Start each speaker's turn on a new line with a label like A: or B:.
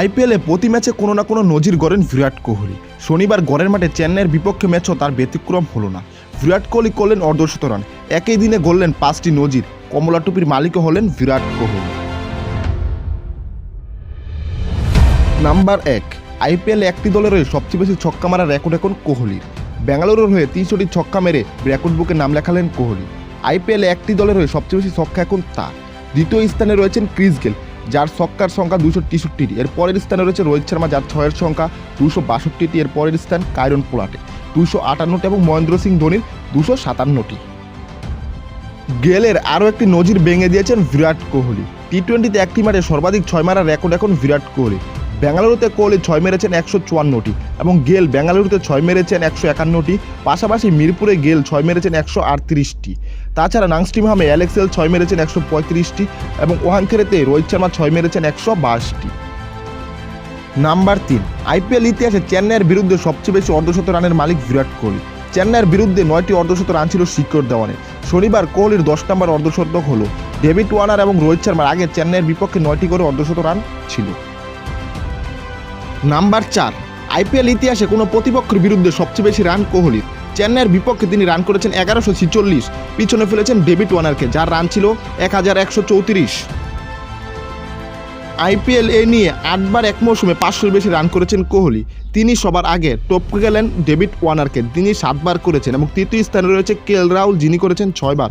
A: আইপিএলে প্রতি ম্যাচে কোনো না কোনো নজির গড়েন বিরাট কোহলি। শনিবার গড়ের মাঠে চেন্নাইয়ের বিপক্ষে ম্যাচও তার ব্যতিক্রম হলো না। বিরাট কোহলি করলেন অর্ধশত রান। একই দিনে গড়লেন পাঁচটি নজির। কমলা টুপির মালিকও হলেন বিরাট কোহলি। নাম্বার এক, আইপিএল একটি দলের হয়ে সবচেয়ে বেশি ছক্কা মারা রেকর্ড এখন কোহলির। বেঙ্গালুরুর হয়ে তিনশোটি ছক্কা মেরে রেকর্ড বুকে নাম লেখালেন কোহলি। আইপিএল একটি দলের হয়ে সবচেয়ে বেশি ছক্কা এখন তার। দ্বিতীয় স্থানে রয়েছেন ক্রিস গেল। যার ছক্কার সংখ্যা দুশো তেষট্টিটি। এর পরের স্থানে রয়েছে রোহিত শর্মা, যার ছয়ের সংখ্যা দুশো বাষট্টিটি। এর পরের স্থান কায়রন পোলাটে দুশো আটান্নটি এবং মহেন্দ্র সিং ধোনির দুশো সাতান্নটি। গেলের আরও একটি নজির ভেঙে দিয়েছেন বিরাট কোহলি। টি টোয়েন্টিতে একটি মাঠে সর্বাধিক ছয় মারার রেকর্ড এখন বিরাট কোহলি। বেঙ্গালুরুতে কোহলি ছয় মেরেছেন একশো চুয়ান্নটি এবং গেল বেঙ্গালুরুতে ছয় মেরেছেন একশো একান্নটি। পাশাপাশি মিরপুরে গেল ছয় মেরেছেন একশো আটত্রিশটি। তাছাড়া নাংস্টিমহামে অ্যালেক্সেল ছয় মেরেছেন একশো পঁয়ত্রিশটি এবং ওহানখেরেতে রোহিত শর্মা ছয় মেরেছেন একশো বাইশটি নাম্বার তিন, আইপিএল ইতিহাসে চেন্নাইয়ের বিরুদ্ধে সবচেয়ে বেশি অর্ধশত রানের মালিক বিরাট কোহলি। চেন্নাইয়ের বিরুদ্ধে নয়টি অর্ধশত রান ছিল শিকর দেওয়ানে। শনিবার কোহলির দশ নম্বর অর্ধশতক হলো। ডেভিড ওয়ানার এবং রোহিত শর্মার আগে চেন্নাইয়ের বিপক্ষে নয়টি করে অর্ধশত রান ছিল। নাম্বার চার, আইপিএল ইতিহাসে কোনো প্রতিপক্ষের বিরুদ্ধে সবচেয়ে বেশি রান কোহলির। চেন্নাইয়ের বিপক্ষে তিনি রান করেছেন এগারোশো ছিচল্লিশ, পিছনে ফেলেছেন ডেভিড ওয়ানারকে, যার রান ছিল এক হাজার একশো চৌত্রিশ। আইপিএল এ নিয়ে আটবার এক মৌসুমে পাঁচশোর বেশি রান করেছেন কোহলি। তিনি সবার আগে টপকে গেলেন ডেভিড ওয়ানারকে, তিনি সাতবার করেছেন এবং তৃতীয় স্থানে রয়েছে কেএল রাহুল, যিনি করেছেন ছয়বার।